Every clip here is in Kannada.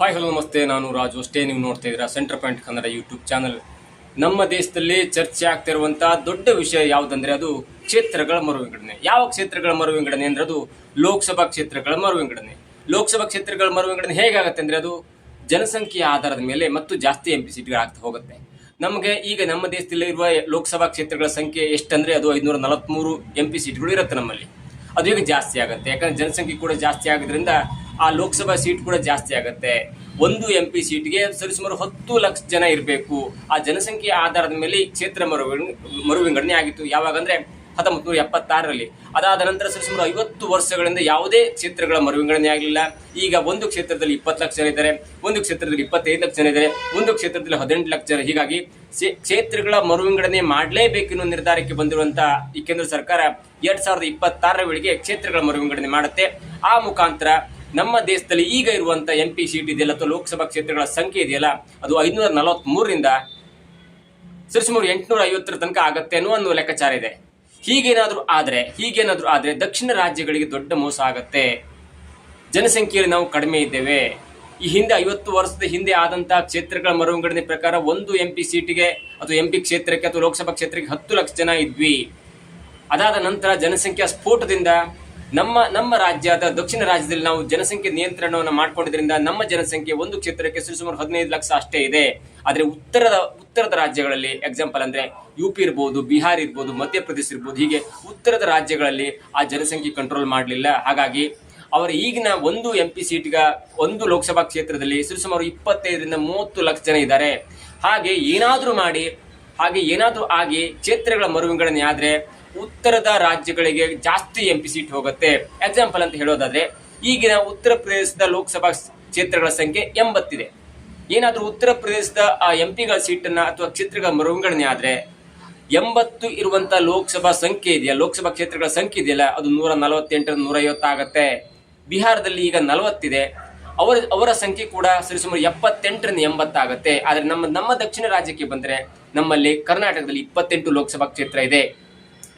ಹಾಯ್ ಹಲೋ ನಮಸ್ತೆ, ನಾನು ರಾಜು. ಅಷ್ಟೇ ನೀವು ನೋಡ್ತಾ ಇದ್ದೀರಾ centre point Kannada YouTube channel. ನಮ್ಮ ದೇಶದಲ್ಲಿ ಚರ್ಚೆ ಆಗ್ತಿರುವಂತಹ ದೊಡ್ಡ ವಿಷಯ ಯಾವುದಂದ್ರೆ ಅದು ಕ್ಷೇತ್ರಗಳ ಮರುವಿಂಗಡಣೆ ಯಾವ ಕ್ಷೇತ್ರಗಳ ಮರುವಿಂಗಡಣೆ ಅಂದ್ರೆ ಅದು ಲೋಕಸಭಾ ಕ್ಷೇತ್ರಗಳ ಮರುವಿಂಗಡಣೆ ಲೋಕಸಭಾ ಕ್ಷೇತ್ರಗಳ ಮರುವಿಂಗಡಣೆ ಹೇಗಾಗುತ್ತೆ ಅಂದ್ರೆ ಅದು ಜನಸಂಖ್ಯೆಯ ಆಧಾರದ ಮೇಲೆ ಮತ್ತು ಜಾಸ್ತಿ ಎಂ ಪಿ ಸೀಟ್ಗಳಾಗ್ತಾ ಹೋಗುತ್ತೆ. ನಮಗೆ ಈಗ ನಮ್ಮ ದೇಶದಲ್ಲಿ ಇರುವ ಲೋಕಸಭಾ ಕ್ಷೇತ್ರಗಳ ಸಂಖ್ಯೆ ಎಷ್ಟಂದ್ರೆ ಅದು ಐದುನೂರ ನಲವತ್ಮೂರು ಎಂ ಪಿ ಸೀಟ್ಗಳು ಇರುತ್ತೆ ನಮ್ಮಲ್ಲಿ. ಅದು ಈಗ ಜಾಸ್ತಿ ಆಗುತ್ತೆ? ಯಾಕಂದ್ರೆ ಜನಸಂಖ್ಯೆ ಕೂಡ ಜಾಸ್ತಿ ಆಗೋದ್ರಿಂದ ಆ ಲೋಕಸಭಾ ಸೀಟ್ ಕೂಡ ಜಾಸ್ತಿ ಆಗುತ್ತೆ. ಒಂದು ಎಂ ಪಿ ಸೀಟ್ಗೆ ಸರಿಸುಮಾರು ಹತ್ತು ಲಕ್ಷ ಜನ ಇರಬೇಕು. ಆ ಜನಸಂಖ್ಯೆಯ ಆಧಾರದ ಮೇಲೆ ಈ ಕ್ಷೇತ್ರ ಮರು ಮರುವಿಂಗಡಣೆ ಆಗಿತ್ತು. ಯಾವಾಗಂದ್ರೆ ಹತ್ತೊಂಬತ್ತು ನೂರ ಎಪ್ಪತ್ತಾರರಲ್ಲಿ. ಅದಾದ ನಂತರ ಸರಿಸುಮಾರು ಐವತ್ತು ವರ್ಷಗಳಿಂದ ಯಾವುದೇ ಕ್ಷೇತ್ರಗಳ ಮರುವಿಂಗಡಣೆ ಆಗಲಿಲ್ಲ. ಈಗ ಒಂದು ಕ್ಷೇತ್ರದಲ್ಲಿ ಇಪ್ಪತ್ತು ಲಕ್ಷ ಜನ ಇದ್ದಾರೆ, ಒಂದು ಕ್ಷೇತ್ರದಲ್ಲಿ ಇಪ್ಪತ್ತೈದು ಲಕ್ಷ ಜನ ಇದ್ದಾರೆ, ಒಂದು ಕ್ಷೇತ್ರದಲ್ಲಿ ಹದಿನೆಂಟು ಲಕ್ಷ ಜನ. ಹೀಗಾಗಿ ಕ್ಷೇ- ಕ್ಷೇತ್ರಗಳ ಮರುವಿಂಗಡಣೆ ಮಾಡಲೇಬೇಕೆನ್ನುವ ನಿರ್ಧಾರಕ್ಕೆ ಬಂದಿರುವಂತಹ ಈ ಕೇಂದ್ರ ಸರ್ಕಾರ ಎರಡ್ ಸಾವಿರದ ಇಪ್ಪತ್ತಾರರ ವೇಳೆಗೆ ಕ್ಷೇತ್ರಗಳ ಮರುವಿಂಗಡಣೆ ಮಾಡುತ್ತೆ. ಆ ಮುಖಾಂತರ ನಮ್ಮ ದೇಶದಲ್ಲಿ ಈಗ ಇರುವಂತ ಎಂ ಪಿ ಸೀಟ್ ಇದೆಯಲ್ಲ, ಅಥವಾ ಲೋಕಸಭಾ ಕ್ಷೇತ್ರಗಳ ಸಂಖ್ಯೆ ಇದೆಯಲ್ಲ, ಅದು ಐದುನೂರ ನಲವತ್ತ್ಮೂರರಿಂದ ಸರಿಸುಮಾರು ಎಂಟುನೂರ ಐವತ್ತರ ತನಕ ಆಗತ್ತೆ ಅನ್ನೋ ಒಂದು ಲೆಕ್ಕಾಚಾರ ಇದೆ. ಹೀಗೇನಾದರೂ ಆದರೆ ಹೀಗೇನಾದರೂ ಆದರೆ ದಕ್ಷಿಣ ರಾಜ್ಯಗಳಿಗೆ ದೊಡ್ಡ ಮೋಸ ಆಗತ್ತೆ. ಜನಸಂಖ್ಯೆಯಲ್ಲಿ ನಾವು ಕಡಿಮೆ ಇದ್ದೇವೆ. ಈ ಹಿಂದೆ ಐವತ್ತು ವರ್ಷದ ಹಿಂದೆ ಆದಂತಹ ಕ್ಷೇತ್ರಗಳ ಮರುವಿಂಗಡಣೆ ಪ್ರಕಾರ ಒಂದು ಎಂ ಪಿ ಸೀಟಿಗೆ ಅಥವಾ ಎಂ ಪಿ ಕ್ಷೇತ್ರಕ್ಕೆ ಅಥವಾ ಲೋಕಸಭಾ ಕ್ಷೇತ್ರಕ್ಕೆ ಹತ್ತು ಲಕ್ಷ ಜನ ಇದ್ವಿ. ಅದಾದ ನಂತರ ಜನಸಂಖ್ಯಾ ಸ್ಫೋಟದಿಂದ ನಮ್ಮ ನಮ್ಮ ರಾಜ್ಯದ, ದಕ್ಷಿಣ ರಾಜ್ಯದಲ್ಲಿ ನಾವು ಜನಸಂಖ್ಯೆ ನಿಯಂತ್ರಣವನ್ನು ಮಾಡಿಕೊಂಡಿದ್ರಿಂದ ನಮ್ಮ ಜನಸಂಖ್ಯೆ ಒಂದು ಕ್ಷೇತ್ರಕ್ಕೆ ಸುಮಾರು ಹದಿನೈದು ಲಕ್ಷ ಅಷ್ಟೇ ಇದೆ. ಆದರೆ ಉತ್ತರದ ಉತ್ತರದ ರಾಜ್ಯಗಳಲ್ಲಿ ಎಕ್ಸಾಂಪಲ್ ಅಂದ್ರೆ ಯು ಪಿ ಇರ್ಬೋದು ಬಿಹಾರ್ ಇರ್ಬೋದು, ಮಧ್ಯಪ್ರದೇಶ ಇರ್ಬೋದು, ಹೀಗೆ ಉತ್ತರದ ರಾಜ್ಯಗಳಲ್ಲಿ ಆ ಜನಸಂಖ್ಯೆ ಕಂಟ್ರೋಲ್ ಮಾಡಲಿಲ್ಲ. ಹಾಗಾಗಿ ಅವರ ಈಗಿನ ಒಂದು ಎಂ ಪಿ ಸೀಟ್ಗ ಒಂದು ಲೋಕಸಭಾ ಕ್ಷೇತ್ರದಲ್ಲಿ ಸುಮಾರು ಇಪ್ಪತ್ತೈದರಿಂದ ಮೂವತ್ತು ಲಕ್ಷ ಜನ ಇದ್ದಾರೆ. ಹಾಗೆ ಏನಾದರೂ ಮಾಡಿ, ಹಾಗೆ ಏನಾದರೂ ಆಗಿ ಕ್ಷೇತ್ರಗಳ ಮರುವಿಂಗಡಣೆ ಆದ್ರೆ ಉತ್ತರದ ರಾಜ್ಯಗಳಿಗೆ ಜಾಸ್ತಿ ಎಂ ಪಿ ಸೀಟ್ ಹೋಗುತ್ತೆ. ಎಕ್ಸಾಂಪಲ್ ಅಂತ ಹೇಳೋದಾದ್ರೆ, ಈಗಿನ ಉತ್ತರ ಪ್ರದೇಶದ ಲೋಕಸಭಾ ಕ್ಷೇತ್ರಗಳ ಸಂಖ್ಯೆ ಎಂಬತ್ತಿದೆ. ಏನಾದರೂ ಉತ್ತರ ಪ್ರದೇಶದ, ಆ ಎಂ ಪಿಗಳ ಸೀಟನ್ನು ಅಥವಾ ಕ್ಷೇತ್ರಗಳ ಮರುಗಣನೆ ಆದ್ರೆ, ಎಂಬತ್ತು ಇರುವಂಥ ಲೋಕಸಭಾ ಸಂಖ್ಯೆ ಇದೆಯಾ? ಲೋಕಸಭಾ ಕ್ಷೇತ್ರಗಳ ಸಂಖ್ಯೆ ಇದೆಯಲ್ಲ, ಅದು ನೂರ ನಲವತ್ತೆಂಟರಿಂದ ನೂರ ಐವತ್ತಾಗತ್ತೆ ಬಿಹಾರದಲ್ಲಿ ಈಗ ನಲವತ್ತಿದೆ. ಅವರ ಅವರ ಸಂಖ್ಯೆ ಕೂಡ ಸರಿಸುಮಾರು ಎಪ್ಪತ್ತೆಂಟರಿಂದ ಎಂಬತ್ತಾಗತ್ತೆ. ಆದರೆ ನಮ್ಮ ನಮ್ಮ ದಕ್ಷಿಣ ರಾಜ್ಯಕ್ಕೆ ಬಂದ್ರೆ, ನಮ್ಮಲ್ಲಿ ಕರ್ನಾಟಕದಲ್ಲಿ ಇಪ್ಪತ್ತೆಂಟು ಲೋಕಸಭಾ ಕ್ಷೇತ್ರ ಇದೆ.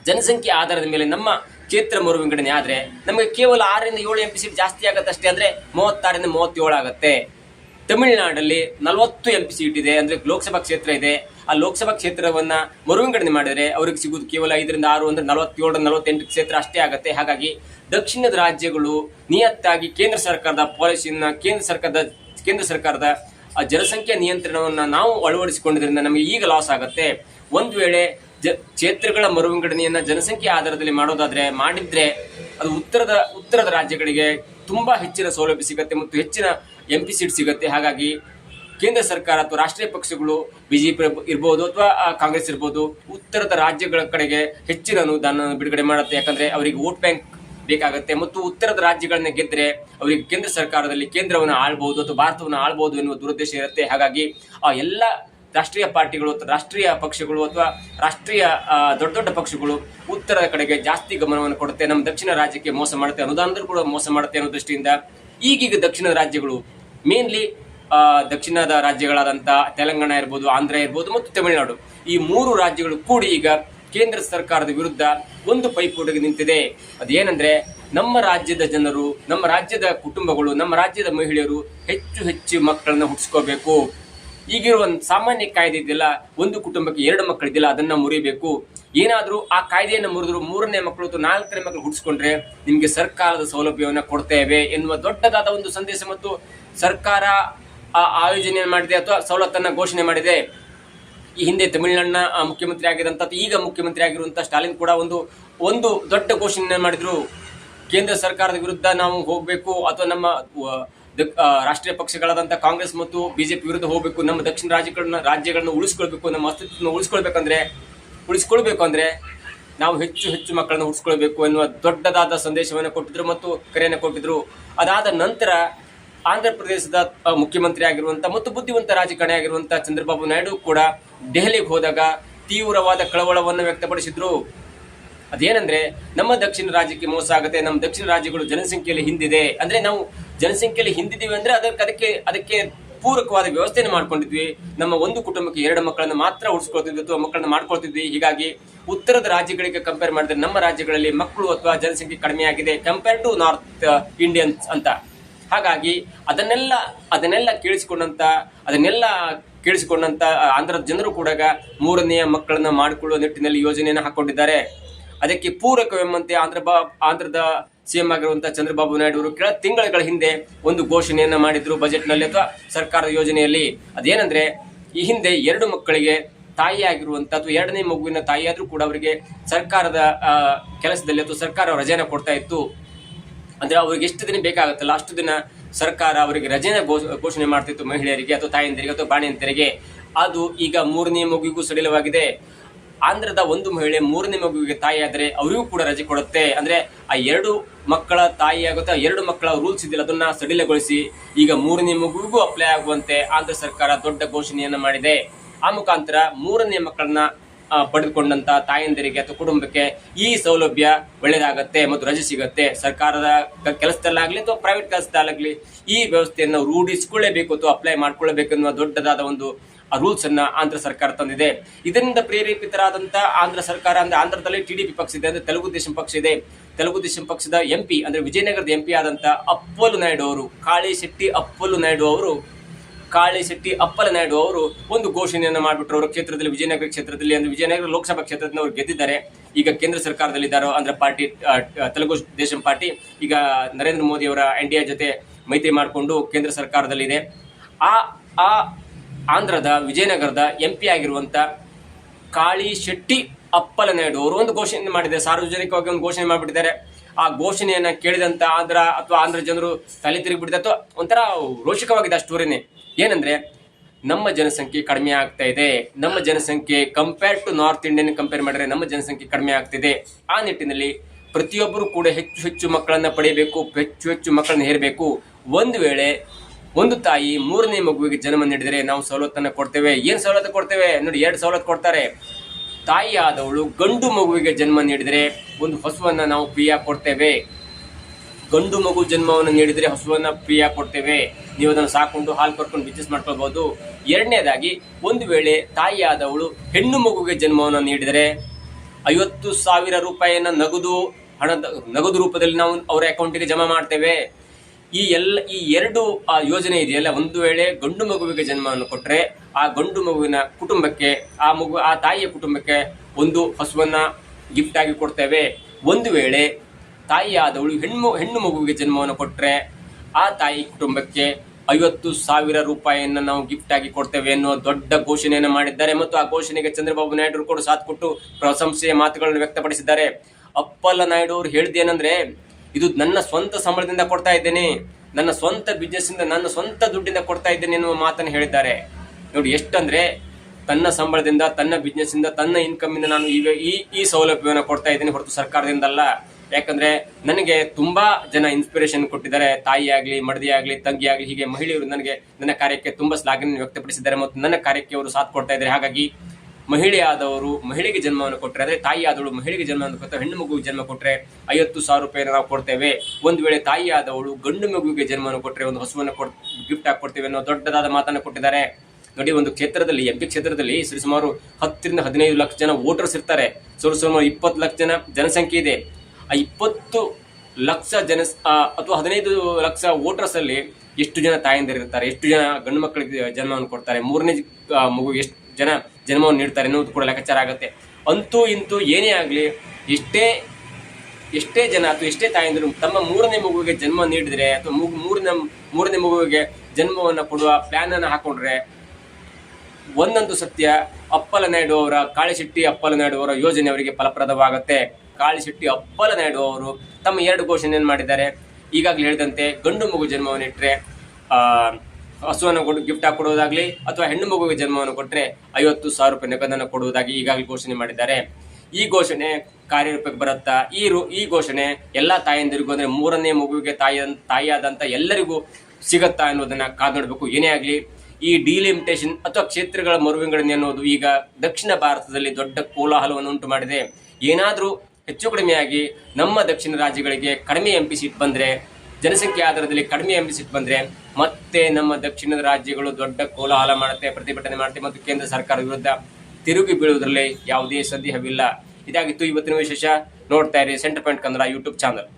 ಜನಸಂಖ್ಯೆ ಆಧಾರದ ಮೇಲೆ ನಮ್ಮ ಕ್ಷೇತ್ರ ಮರು ವಿಂಗಡಣೆ ಆದ್ರೆ ನಮಗೆ ಕೇವಲ ಆರರಿಂದ ಏಳು ಎಂ ಪಿ ಸೀಟ್ ಜಾಸ್ತಿ ಆಗತ್ತಷ್ಟೇ ಅಂದ್ರೆ ಮೂವತ್ತಾರರಿಂದ ಮೂವತ್ತೇಳು ಆಗತ್ತೆ. ತಮಿಳುನಾಡಲ್ಲಿ ನಲವತ್ತು ಎಂ ಪಿ ಸೀಟ್ ಇದೆ ಅಂದ್ರೆ ಲೋಕಸಭಾ ಕ್ಷೇತ್ರ ಇದೆ. ಆ ಲೋಕಸಭಾ ಕ್ಷೇತ್ರವನ್ನ ಮರುವಿಂಗಡಣೆ ಮಾಡಿದ್ರೆ ಅವರಿಗೆ ಸಿಗುವುದು ಕೇವಲ ಐದರಿಂದ ಆರು ಅಂದ್ರೆ ನಲವತ್ತೇಳು ನಲವತ್ತೆಂಟು ಕ್ಷೇತ್ರ ಅಷ್ಟೇ ಆಗುತ್ತೆ. ಹಾಗಾಗಿ ದಕ್ಷಿಣದ ರಾಜ್ಯಗಳು ನಿಯತ್ತಾಗಿ ಕೇಂದ್ರ ಸರ್ಕಾರದ ಪಾಲಿಸಿಯನ್ನ ಕೇಂದ್ರ ಸರ್ಕಾರದ ಕೇಂದ್ರ ಸರ್ಕಾರದ ಜನಸಂಖ್ಯಾ ನಿಯಂತ್ರಣವನ್ನ ನಾವು ಅಳವಡಿಸಿಕೊಂಡಿದ್ದರಿಂದ ನಮಗೆ ಈಗ ಲಾಸ್ ಆಗುತ್ತೆ. ಒಂದು ವೇಳೆ ಜ ಕ್ಷೇತ್ರಗಳ ಮರುವಿಂಗಡಣೆಯನ್ನ ಜನಸಂಖ್ಯೆ ಆಧಾರದಲ್ಲಿ ಮಾಡೋದಾದ್ರೆ, ಮಾಡಿದ್ರೆ ಅದು ಉತ್ತರದ ಉತ್ತರದ ರಾಜ್ಯಗಳಿಗೆ ತುಂಬಾ ಹೆಚ್ಚಿನ ಸೌಲಭ್ಯ ಸಿಗುತ್ತೆ ಮತ್ತು ಹೆಚ್ಚಿನ ಎಂ ಪಿ ಸೀಟ್ ಸಿಗುತ್ತೆ. ಹಾಗಾಗಿ ಕೇಂದ್ರ ಸರ್ಕಾರ ಅಥವಾ ರಾಷ್ಟ್ರೀಯ ಪಕ್ಷಗಳು ಬಿಜೆಪಿ ಇರ್ಬೋದು ಅಥವಾ ಕಾಂಗ್ರೆಸ್ ಇರ್ಬೋದು, ಉತ್ತರದ ರಾಜ್ಯಗಳ ಕಡೆಗೆ ಹೆಚ್ಚಿನ ಅನುದಾನ ಬಿಡುಗಡೆ ಮಾಡುತ್ತೆ. ಯಾಕಂದ್ರೆ ಅವರಿಗೆ ವೋಟ್ ಬ್ಯಾಂಕ್ ಬೇಕಾಗುತ್ತೆ ಮತ್ತು ಉತ್ತರದ ರಾಜ್ಯಗಳನ್ನ ಗೆದ್ದರೆ ಅವರಿಗೆ ಕೇಂದ್ರ ಸರ್ಕಾರದಲ್ಲಿ ಕೇಂದ್ರವನ್ನು ಆಳ್ಬಹುದು ಅಥವಾ ಭಾರತವನ್ನು ಆಳ್ಬಹುದು ಎನ್ನುವ ದುರುದ್ದೇಶ ಇರುತ್ತೆ. ಹಾಗಾಗಿ ಆ ಎಲ್ಲ ರಾಷ್ಟ್ರೀಯ ಪಾರ್ಟಿಗಳು ರಾಷ್ಟ್ರೀಯ ಪಕ್ಷಗಳು ಅಥವಾ ರಾಷ್ಟ್ರೀಯ ದೊಡ್ಡ ದೊಡ್ಡ ಪಕ್ಷಗಳು ಉತ್ತರದ ಕಡೆಗೆ ಜಾಸ್ತಿ ಗಮನವನ್ನು ಕೊಡುತ್ತೆ, ನಮ್ಮ ದಕ್ಷಿಣ ರಾಜ್ಯಕ್ಕೆ ಮೋಸ ಮಾಡುತ್ತೆ ಅನುದಾನದಲ್ಲೂ ಕೂಡ ಮೋಸ ಮಾಡುತ್ತೆ ಅನ್ನೋ ದೃಷ್ಟಿಯಿಂದ ಈಗೀಗ ದಕ್ಷಿಣ ರಾಜ್ಯಗಳು ಮೇನ್ಲಿ ದಕ್ಷಿಣದ ರಾಜ್ಯಗಳಾದಂಥ ತೆಲಂಗಾಣ ಇರ್ಬೋದು, ಆಂಧ್ರ ಇರ್ಬೋದು ಮತ್ತು ತಮಿಳುನಾಡು ಈ ಮೂರು ರಾಜ್ಯಗಳು ಕೂಡಿ ಈಗ ಕೇಂದ್ರ ಸರ್ಕಾರದ ವಿರುದ್ಧ ಒಂದು ಪೈಪೋಟಿಗೆ ನಿಂತಿದೆ. ಅದೇನೆಂದ್ರೆ ನಮ್ಮ ರಾಜ್ಯದ ಜನರು, ನಮ್ಮ ರಾಜ್ಯದ ಕುಟುಂಬಗಳು, ನಮ್ಮ ರಾಜ್ಯದ ಮಹಿಳೆಯರು ಹೆಚ್ಚು ಹೆಚ್ಚು ಮಕ್ಕಳನ್ನ ಹುಟ್ಟಿಸ್ಕೋಬೇಕು. ಈಗಿರುವ ಸಾಮಾನ್ಯ ಕಾಯ್ದೆ ಇದೆಯಲ್ಲ, ಒಂದು ಕುಟುಂಬಕ್ಕೆ ಎರಡು ಮಕ್ಕಳಿದೆಯಲ್ಲ ಅದನ್ನ ಮುರಿಬೇಕು. ಏನಾದರೂ ಆ ಕಾಯ್ದೆಯನ್ನು ಮುರಿದ್ರು ಮೂರನೇ ಮಕ್ಕಳು ಅಥವಾ ನಾಲ್ಕನೇ ಮಕ್ಕಳು ಹುಡ್ಸ್ಕೊಂಡ್ರೆ ನಿಮಗೆ ಸರ್ಕಾರದ ಸೌಲಭ್ಯವನ್ನು ಕೊಡ್ತೇವೆ ಎನ್ನುವ ದೊಡ್ಡದಾದ ಒಂದು ಸಂದೇಶ ಮತ್ತು ಸರ್ಕಾರ ಆ ಆಯೋಜನೆ ಮಾಡಿದೆ ಅಥವಾ ಸವಲತ್ತನ್ನು ಘೋಷಣೆ ಮಾಡಿದೆ. ಈ ಹಿಂದೆ ತಮಿಳುನಾಡಿನ ಮುಖ್ಯಮಂತ್ರಿ ಆಗಿರಂತ ಈಗ ಮುಖ್ಯಮಂತ್ರಿ ಆಗಿರುವಂಥ ಸ್ಟಾಲಿನ್ ಕೂಡ ಒಂದು ಒಂದು ದೊಡ್ಡ ಘೋಷಣೆ ಮಾಡಿದ್ರು. ಕೇಂದ್ರ ಸರ್ಕಾರದ ವಿರುದ್ಧ ನಾವು ಹೋಗಬೇಕು ಅಥವಾ ನಮ್ಮ ರಾಷ್ಟ್ರೀಯ ಪಕ್ಷಗಳಾದಂಥ ಕಾಂಗ್ರೆಸ್ ಮತ್ತು ಬಿಜೆಪಿ ವಿರುದ್ಧ ಹೋಗಬೇಕು, ನಮ್ಮ ದಕ್ಷಿಣ ರಾಜ್ಯಗಳನ್ನ, ರಾಜ್ಯಗಳನ್ನು ಉಳಿಸ್ಕೊಳ್ಬೇಕು, ನಮ್ಮ ಅಸ್ತಿತ್ವವನ್ನು ಉಳಿಸ್ಕೊಳ್ಬೇಕಂದ್ರೆ, ಉಳಿಸ್ಕೊಳ್ಬೇಕು ಅಂದ್ರೆ ನಾವು ಹೆಚ್ಚು ಹೆಚ್ಚು ಮಕ್ಕಳನ್ನು ಉಳಿಸ್ಕೊಳ್ಬೇಕು ಎನ್ನುವ ದೊಡ್ಡದಾದ ಸಂದೇಶವನ್ನು ಕೊಟ್ಟಿದ್ರು ಮತ್ತು ಕರೆಯನ್ನು ಕೊಟ್ಟಿದ್ರು. ಅದಾದ ನಂತರ ಆಂಧ್ರ ಪ್ರದೇಶದ ಮುಖ್ಯಮಂತ್ರಿ ಆಗಿರುವಂತ ಮತ್ತು ಬುದ್ಧಿವಂತ ರಾಜಕಾರಣಿ ಆಗಿರುವಂಥ ಚಂದ್ರಬಾಬು ನಾಯ್ಡು ಕೂಡ ದೆಹಲಿಗೆ ಹೋದಾಗ ತೀವ್ರವಾದ ಕಳವಳವನ್ನು ವ್ಯಕ್ತಪಡಿಸಿದ್ರು. ಅದೇನಂದ್ರೆ, ನಮ್ಮ ದಕ್ಷಿಣ ರಾಜ್ಯಕ್ಕೆ ಮೋಸ ಆಗುತ್ತೆ, ನಮ್ಮ ದಕ್ಷಿಣ ರಾಜ್ಯಗಳು ಜನಸಂಖ್ಯೆಯಲ್ಲಿ ಹಿಂದಿದೆ. ಅಂದ್ರೆ ನಾವು ಜನಸಂಖ್ಯೆಯಲ್ಲಿ ಹಿಂದಿದ್ದೀವಿ ಅಂದ್ರೆ ಅದಕ್ಕೆ ಅದಕ್ಕೆ ಅದಕ್ಕೆ ಪೂರಕವಾದ ವ್ಯವಸ್ಥೆಯನ್ನು ಮಾಡ್ಕೊಂಡಿದ್ವಿ. ನಮ್ಮ ಒಂದು ಕುಟುಂಬಕ್ಕೆ ಎರಡು ಮಕ್ಕಳನ್ನು ಮಾತ್ರ ಉಳಿಸ್ಕೊಳ್ತಿದ್ವಿ ಅಥವಾ ಮಕ್ಕಳನ್ನ ಮಾಡ್ಕೊಳ್ತಿದ್ವಿ. ಹೀಗಾಗಿ ಉತ್ತರದ ರಾಜ್ಯಗಳಿಗೆ ಕಂಪೇರ್ ಮಾಡಿದ್ರೆ ನಮ್ಮ ರಾಜ್ಯಗಳಲ್ಲಿ ಮಕ್ಕಳು ಅಥವಾ ಜನಸಂಖ್ಯೆ ಕಡಿಮೆ ಆಗಿದೆ ಕಂಪೇರ್ ಟು ನಾರ್ತ್ ಇಂಡಿಯನ್ಸ್ ಅಂತ. ಹಾಗಾಗಿ ಅದನ್ನೆಲ್ಲ ಅದನ್ನೆಲ್ಲ ಕೇಳಿಸಿಕೊಂಡಂತ ಅದನ್ನೆಲ್ಲ ಕೇಳಿಸಿಕೊಂಡಂತ ಆಂಧ್ರದ ಜನರು ಕೂಡ ಮೂರನೆಯ ಮಕ್ಕಳನ್ನ ಮಾಡಿಕೊಳ್ಳುವ ನಿಟ್ಟಿನಲ್ಲಿ ಯೋಜನೆಯನ್ನು ಹಾಕೊಂಡಿದ್ದಾರೆ. ಅದಕ್ಕೆ ಪೂರಕವೆಂಬಂತೆ ಆಂಧ್ರ ಆಂಧ್ರದ ಸಿಎಂ ಆಗಿರುವಂತಹ ಚಂದ್ರಬಾಬು ನಾಯ್ಡು ಅವರು ಕೆಳ ತಿಂಗಳ ಹಿಂದೆ ಒಂದು ಘೋಷಣೆಯನ್ನ ಮಾಡಿದ್ರು ಬಜೆಟ್ನಲ್ಲಿ ಅಥವಾ ಸರ್ಕಾರದ ಯೋಜನೆಯಲ್ಲಿ. ಅದೇನಂದ್ರೆ, ಈ ಹಿಂದೆ ಎರಡು ಮಕ್ಕಳಿಗೆ ತಾಯಿ ಆಗಿರುವಂತ ಅಥವಾ ಎರಡನೇ ಮಗುವಿನ ತಾಯಿಯಾದರೂ ಕೂಡ ಅವರಿಗೆ ಸರ್ಕಾರದ ಕೆಲಸದಲ್ಲಿ ಅಥವಾ ಸರ್ಕಾರ ರಜೆನ ಕೊಡ್ತಾ ಇತ್ತು. ಅಂದ್ರೆ ಅವ್ರಿಗೆ ಎಷ್ಟು ದಿನ ಬೇಕಾಗುತ್ತಲ್ಲ, ಅಷ್ಟು ದಿನ ಸರ್ಕಾರ ಅವರಿಗೆ ರಜೆನ ಘೋಷಣೆ ಮಾಡ್ತಿತ್ತು ಮಹಿಳೆಯರಿಗೆ ಅಥವಾ ತಾಯಂದಿರಿಗೆ ಅಥವಾ ಬಾಣಿಯಂತರಿಗೆ. ಅದು ಈಗ ಮೂರನೇ ಮಗುವಿಗೂ ಸಡಿಲವಾಗಿದೆ. ಆಂಧ್ರದ ಒಂದು ಮಹಿಳೆ ಮೂರನೇ ಮಗುವಿಗೆ ತಾಯಿ ಆದ್ರೆ ಅವರಿಗೂ ಕೂಡ ರಜೆ ಕೊಡುತ್ತೆ. ಅಂದ್ರೆ ಆ ಎರಡು ಮಕ್ಕಳ ತಾಯಿ ಆಗುತ್ತೆ ಎರಡು ಮಕ್ಕಳ ರೂಲ್ಸ್ ಇದೆಯಲ್ಲ ಅದನ್ನ ಸಡಿಲಗೊಳಿಸಿ ಈಗ ಮೂರನೇ ಮಗುವಿಗೂ ಅಪ್ಲೈ ಆಗುವಂತೆ ಆಂಧ್ರ ಸರ್ಕಾರ ದೊಡ್ಡ ಘೋಷಣೆಯನ್ನ ಮಾಡಿದೆ. ಆ ಮುಖಾಂತರ ಮೂರನೇ ಮಕ್ಕಳನ್ನ ಪಡೆದುಕೊಂಡಂತ ತಾಯಂದಿರಿಗೆ ಅಥವಾ ಕುಟುಂಬಕ್ಕೆ ಈ ಸೌಲಭ್ಯ ಒಳ್ಳೆಯದಾಗತ್ತೆ ಮತ್ತು ರಜೆ ಸಿಗುತ್ತೆ. ಸರ್ಕಾರದ ಕೆಲಸದಲ್ಲಾಗಲಿ ಅಥವಾ ಪ್ರೈವೇಟ್ ಕೆಲಸದಲ್ಲಾಗ್ಲಿ ಈ ವ್ಯವಸ್ಥೆಯನ್ನು ರೂಢಿಸಿಕೊಳ್ಳಬೇಕು ಅಥವಾ ಅಪ್ಲೈ ಮಾಡ್ಕೊಳ್ಳಬೇಕು ಅನ್ನುವ ದೊಡ್ಡದಾದ ಒಂದು ರೂಲ್ಸ್ ಅನ್ನ ಆಂಧ್ರ ಸರ್ಕಾರ ತಂದಿದೆ. ಇದರಿಂದ ಪ್ರೇರೇಪಿತರಾದಂತಹ ಆಂಧ್ರ ಸರ್ಕಾರ ಅಂದ್ರೆ ಆಂಧ್ರದಲ್ಲಿ ಟಿಡಿಪಿ ಪಕ್ಷ ಇದೆ ಅಂದ್ರೆ ತೆಲುಗು ದೇಶಂ ಪಕ್ಷ ಇದೆ. ತೆಲುಗು ದೇಶಂ ಪಕ್ಷದ ಎಂಪಿ ಅಂದ್ರೆ ವಿಜಯನಗರದ ಎಂಪಿ ಆದಂತ ಅಪ್ಪಲು ನಾಯ್ಡು ಅವರು ಕಾಳಿ ಶೆಟ್ಟಿ ಅಪ್ಪಲು ನಾಯ್ಡು ಅವರು ಕಾಳಿ ಶೆಟ್ಟಿ ಅಪ್ಪಲ ನಾಯ್ಡು ಅವರು ಒಂದು ಘೋಷಣೆಯನ್ನು ಮಾಡಿಬಿಟ್ರು. ಅವರು ಕ್ಷೇತ್ರದಲ್ಲಿ ವಿಜಯನಗರ ಕ್ಷೇತ್ರದಲ್ಲಿ ಅಂದ್ರೆ ವಿಜಯನಗರ ಲೋಕಸಭಾ ಕ್ಷೇತ್ರದಿಂದ ಅವರು ಗೆದ್ದಿದ್ದಾರೆ. ಈಗ ಕೇಂದ್ರ ಸರ್ಕಾರದಲ್ಲಿ ಇದ್ದಾರೋ ಅಂದ್ರೆ ಪಾರ್ಟಿ ಆ, ಆ, ತೆಲುಗು ದೇಶಂ ಪಾರ್ಟಿ ಈಗ ನರೇಂದ್ರ ಮೋದಿ ಅವರ ಎನ್ ಜೊತೆ ಮೈತ್ರಿ ಮಾಡಿಕೊಂಡು ಕೇಂದ್ರ ಸರ್ಕಾರದಲ್ಲಿದೆ. ಆ ಆ ಆಂಧ್ರದ ವಿಜಯನಗರದ ಎಂ ಪಿ ಆಗಿರುವಂತ ಕಾಳಿ ಶೆಟ್ಟಿ ಅಪ್ಪಲ ನಾಯ್ಡು ಅವರು ಒಂದು ಘೋಷಣೆ ಮಾಡಿದ್ದಾರೆ ಸಾರ್ವಜನಿಕವಾಗಿ ಒಂದು ಘೋಷಣೆ ಮಾಡಿಬಿಟ್ಟಿದ್ದಾರೆ. ಆ ಘೋಷಣೆಯನ್ನ ಕೇಳಿದಂತ ಆಂಧ್ರ ಅಥವಾ ಆಂಧ್ರ ಜನರು ತಲೆ ತಿರುಗಿಬಿಟ್ಟಿದೆ ಅಥವಾ ಒಂಥರ ರೋಚಕವಾಗಿದೆ ಆ ಸ್ಟೋರಿನೇ ಏನಂದ್ರೆ, ನಮ್ಮ ಜನಸಂಖ್ಯೆ ಕಡಿಮೆ ಆಗ್ತಾ ಇದೆ. ನಮ್ಮ ಜನಸಂಖ್ಯೆ compare to north Indian compare ಮಾಡಿದ್ರೆ ನಮ್ಮ ಜನಸಂಖ್ಯೆ ಕಡಿಮೆ ಆಗ್ತಿದೆ ಆ ನಿಟ್ಟಿನಲ್ಲಿ ಪ್ರತಿಯೊಬ್ಬರು ಕೂಡ ಹೆಚ್ಚು ಹೆಚ್ಚು ಮಕ್ಕಳನ್ನ ಪಡೆಯಬೇಕು, ಹೆಚ್ಚು ಹೆಚ್ಚು ಮಕ್ಕಳನ್ನ ಹೇರಬೇಕು. ಒಂದು ವೇಳೆ ಒಂದು ತಾಯಿ ಮೂರನೇ ಮಗುವಿಗೆ ಜನ್ಮ ನೀಡಿದರೆ ನಾವು ಸವಲತ್ತನ್ನು ಕೊಡ್ತೇವೆ. ಏನು ಸವಲತ್ತು ಕೊಡ್ತೇವೆ? ನೋಡಿ, ಎರಡು ಸವಲತ್ತು ಕೊಡ್ತಾರೆ. ತಾಯಿ ಆದವಳು ಗಂಡು ಮಗುವಿಗೆ ಜನ್ಮ ನೀಡಿದರೆ ಒಂದು ಹಸುವನ್ನ ನಾವು ಪ್ರಿಯ ಕೊಡ್ತೇವೆ. ಗಂಡು ಮಗು ಜನ್ಮವನ್ನು ನೀಡಿದರೆ ಹಸುವನ್ನ ಪ್ರಿಯ ಕೊಡ್ತೇವೆ. ನೀವು ಅದನ್ನು ಸಾಕೊಂಡು ಹಾಲು ಕರ್ಕೊಂಡು ಬಿಸ್ನೆಸ್ ಮಾಡ್ಕೊಳ್ಬೋದು ಎರಡನೇದಾಗಿ, ಒಂದು ವೇಳೆ ತಾಯಿ ಆದವಳು ಹೆಣ್ಣು ಮಗುವಿಗೆ ಜನ್ಮವನ್ನು ನೀಡಿದರೆ ಐವತ್ತು ಸಾವಿರ ರೂಪಾಯಿಯನ್ನು ನಗದು ಹಣದ, ನಗದು ರೂಪದಲ್ಲಿ ನಾವು ಅವರ ಅಕೌಂಟಿಗೆ ಜಮಾ ಮಾಡ್ತೇವೆ. ಈ ಎಲ್ಲ, ಈ ಎರಡು, ಆ, ಯೋಜನೆ ಇದೆಯಲ್ಲ? ಒಂದು ವೇಳೆ ಗಂಡು ಮಗುವಿಗೆ ಜನ್ಮವನ್ನು ಕೊಟ್ಟರೆ ಆ ಗಂಡು ಮಗುವಿನ ಕುಟುಂಬಕ್ಕೆ, ಆ ಮಗು, ಆ ತಾಯಿಯ ಕುಟುಂಬಕ್ಕೆ ಒಂದು ಹಸುವನ್ನು ಗಿಫ್ಟ್ ಆಗಿ ಕೊಡ್ತೇವೆ. ಒಂದು ವೇಳೆ ತಾಯಿಯಾದವಳು ಹೆಣ್ಣು ಹೆಣ್ಣು ಮಗುವಿಗೆ ಜನ್ಮವನ್ನು ಕೊಟ್ಟರೆ ಆ ತಾಯಿ ಕುಟುಂಬಕ್ಕೆ ಐವತ್ತು ಸಾವಿರ ರೂಪಾಯಿಯನ್ನು ನಾವು ಗಿಫ್ಟ್ ಆಗಿ ಕೊಡ್ತೇವೆ ಎನ್ನುವ ದೊಡ್ಡ ಘೋಷಣೆಯನ್ನು ಮಾಡಿದ್ದಾರೆ. ಮತ್ತು ಆ ಘೋಷಣೆಗೆ ಚಂದ್ರಬಾಬು ನಾಯ್ಡು ಕೂಡ ಸಾಥ್ ಕೊಟ್ಟು ಪ್ರಶಂಸೆಯ ಮಾತುಗಳನ್ನು ವ್ಯಕ್ತಪಡಿಸಿದ್ದಾರೆ. ಅಪ್ಪಲ್ಲ ನಾಯ್ಡು ಅವರು ಹೇಳಿದ್ದೇನೆಂದ್ರೆ ಇದು ನನ್ನ ಸ್ವಂತ ಸಂಬಳದಿಂದ ಕೊಡ್ತಾ ಇದ್ದೇನೆ, ನನ್ನ ಸ್ವಂತ ಬಿಸ್ನೆಸ್ ಇಂದ ನನ್ನ ಸ್ವಂತ ದುಡ್ಡಿಂದ ಕೊಡ್ತಾ ಇದ್ದೇನೆ ಎನ್ನುವ ಮಾತನ್ನು ಹೇಳಿದ್ದಾರೆ. ನೋಡಿ, ಎಷ್ಟಂದ್ರೆ ತನ್ನ ಸಂಬಳದಿಂದ, ತನ್ನ ಬಿಸ್ನೆಸ್ ಇಂದ, ತನ್ನ ಇನ್ಕಮ್ ಇಂದ ನಾನು ಈ ಈ ಸೌಲಭ್ಯವನ್ನು ಕೊಡ್ತಾ ಇದ್ದೇನೆ ಹೊರತು ಸರ್ಕಾರದಿಂದಲ್ಲ. ಯಾಕಂದ್ರೆ ನನಗೆ ತುಂಬಾ ಜನ ಇನ್ಸ್ಪಿರೇಷನ್ ಕೊಟ್ಟಿದ್ದಾರೆ. ತಾಯಿ ಆಗಲಿ ಮಡದಿ ಆಗ್ಲಿ ತಂಗಿ ಆಗ್ಲಿ ಹೀಗೆ ಮಹಿಳೆಯರು ನನಗೆ, ನನ್ನ ಕಾರ್ಯಕ್ಕೆ ತುಂಬಾ ಶ್ಲಾಘನೆ ವ್ಯಕ್ತಪಡಿಸಿದ್ದಾರೆ ಮತ್ತು ನನ್ನ ಕಾರ್ಯಕ್ಕೆ ಅವರು ಸಾಥ್ ಕೊಡ್ತಾ ಇದ್ದಾರೆ. ಹಾಗಾಗಿ ಮಹಿಳೆ ಆದವರು ಮಹಿಳೆಗೆ ಜನ್ಮವನ್ನು ಕೊಟ್ಟರೆ ಅಂದ್ರೆ ತಾಯಿ ಆದವಳು ಮಹಿಳೆಗೆ ಜನ್ಮವನ್ನು ಕೊಟ್ಟರೆ ಹೆಣ್ಣು ಮಗುವಿಗೆ ಜನ್ಮ ಕೊಟ್ಟರೆ ಐವತ್ತು ಸಾವಿರ ರೂಪಾಯಿನ ನಾವು ಕೊಡ್ತೇವೆ. ಒಂದು ವೇಳೆ ತಾಯಿ ಆದವಳು ಗಂಡು ಮಗುವಿಗೆ ಜನ್ಮವನ್ನು ಕೊಟ್ಟರೆ ಒಂದು ಹಸುವನ್ನು ಕೊಡ್ ಗಿಫ್ಟ್ ಆಗಿ ಕೊಡ್ತೇವೆ ಅನ್ನೋ ದೊಡ್ಡದಾದ ಮಾತನ್ನು ಕೊಟ್ಟಿದ್ದಾರೆ. ನೋಡಿ, ಒಂದು ಕ್ಷೇತ್ರದಲ್ಲಿ ಎಂ ಪಿ ಕ್ಷೇತ್ರದಲ್ಲಿ ಸರಿಸುಮಾರು ಹತ್ತರಿಂದ ಹದಿನೈದು ಲಕ್ಷ ಜನ ವೋಟರ್ಸ್ ಇರ್ತಾರೆ. ಸುಮಾರು ಸುಮಾರು ಇಪ್ಪತ್ತು ಲಕ್ಷ ಜನ ಜನಸಂಖ್ಯೆ ಇದೆ. ಆ ಇಪ್ಪತ್ತು ಲಕ್ಷ ಜನ ಅಥವಾ ಹದಿನೈದು ಲಕ್ಷ ವೋಟರ್ಸ್ ಅಲ್ಲಿ ಎಷ್ಟು ಜನ ತಾಯಂದಿರು ಇರ್ತಾರೆ ಎಷ್ಟು ಜನ ಗಂಡು ಮಕ್ಕಳಿಗೆ ಜನ್ಮವನ್ನು ಕೊಡ್ತಾರೆ? ಮೂರನೇ ಮಗು ಎಷ್ಟು ಜನ ಜನ್ಮವನ್ನು ನೀಡ್ತಾರೆ ಎನ್ನುವುದು ಕೂಡ ಲೆಕ್ಕಾಚಾರ ಆಗುತ್ತೆ. ಅಂತೂ ಇಂತೂ ಏನೇ ಆಗಲಿ, ಎಷ್ಟೇ ಎಷ್ಟೇ ಜನ ಅಥವಾ ಎಷ್ಟೇ ತಾಯಂದಿರು ತಮ್ಮ ಮೂರನೇ ಮಗುವಿಗೆ ಜನ್ಮ ನೀಡಿದ್ರೆ ಅಥವಾ ಮಗು ಮೂರನೇ ಮೂರನೇ ಮಗುವಿಗೆ ಜನ್ಮವನ್ನು ಕೊಡುವ ಪ್ಲಾನ್ ಅನ್ನು ಹಾಕೊಂಡ್ರೆ, ಒಂದೊಂದು ಸತ್ಯ ಅಪ್ಪಲ ನಾಯ್ಡು ಅವರ ಕಾಳಿಶೆಟ್ಟಿ ಅಪ್ಪಲ ನಾಯ್ಡು ಅವರ ಯೋಜನೆ ಅವರಿಗೆ ಫಲಪ್ರದವಾಗುತ್ತೆ. ಕಾಳಿಶೆಟ್ಟಿ ಅಪ್ಪಲ ನಾಯ್ಡು ಅವರು ತಮ್ಮ ಎರಡು ಘೋಷಣೆಯನ್ನು ಮಾಡಿದ್ದಾರೆ. ಈಗಾಗಲೇ ಹೇಳಿದಂತೆ ಗಂಡು ಮಗು ಜನ್ಮವನ್ನು ಇಟ್ಟರೆ ಹಸುವನ್ನು ಕೊಟ್ಟು ಗಿಫ್ಟ್ ಆಗಿ ಕೊಡುವುದಾಗ್ಲಿ ಅಥವಾ ಹೆಣ್ಣು ಮಗುವಿಗೆ ಜನ್ಮವನ್ನು ಕೊಟ್ಟರೆ ಐವತ್ತು ಸಾವಿರ ರೂಪಾಯಿ ನಗದನ್ನು ಕೊಡುವುದಾಗಿ ಈಗಾಗಲೇ ಘೋಷಣೆ ಮಾಡಿದ್ದಾರೆ. ಈ ಘೋಷಣೆ ಕಾರ್ಯರೂಪಕ್ಕೆ ಬರುತ್ತಾ? ಈ ಈ ಘೋಷಣೆ ಎಲ್ಲ ತಾಯಂದಿರಿಗೂ ಅಂದರೆ ಮೂರನೇ ಮಗುವಿಗೆ ತಾಯಿ ತಾಯಿಯಾದಂತ ಎಲ್ಲರಿಗೂ ಸಿಗುತ್ತಾ ಅನ್ನೋದನ್ನು ಕಾದು ನೋಡಬೇಕು ಏನೇ ಆಗಲಿ, ಈ ಡಿಲಿಮಿಟೇಷನ್ ಅಥವಾ ಕ್ಷೇತ್ರಗಳ ಮರುವಿಂಗಡಣೆ ಅನ್ನೋದು ಈಗ ದಕ್ಷಿಣ ಭಾರತದಲ್ಲಿ ದೊಡ್ಡ ಕೋಲಾಹಲವನ್ನು ಉಂಟು ಮಾಡಿದೆ. ಏನಾದರೂ ಹೆಚ್ಚು ಕಡಿಮೆಯಾಗಿ ನಮ್ಮ ದಕ್ಷಿಣ ರಾಜ್ಯಗಳಿಗೆ ಕಡಿಮೆ ಎಂ ಪಿ ಸೀಟ್ ಬಂದ್ರೆ ಜನಸಂಖ್ಯೆ ಆಧಾರದಲ್ಲಿ ಕಡಿಮೆ ಎಂಬಿಸಿಟ್ಟು ಬಂದ್ರೆ ಮತ್ತೆ ನಮ್ಮ ದಕ್ಷಿಣದ ರಾಜ್ಯಗಳು ದೊಡ್ಡ ಕೋಲಾಹಲ ಮಾಡುತ್ತೆ, ಪ್ರತಿಭಟನೆ ಮಾಡುತ್ತೆ ಮತ್ತು ಕೇಂದ್ರ ಸರ್ಕಾರ ವಿರುದ್ಧ ತಿರುಗಿ ಬೀಳುವುದರಲ್ಲಿ ಯಾವುದೇ ಸಂದೇಹವಿಲ್ಲ. ಇದಾಗಿತ್ತು ಇವತ್ತಿನ ವಿಶೇಷ. ನೋಡ್ತಾ ಇರಿ centre point Kannada YouTube channel.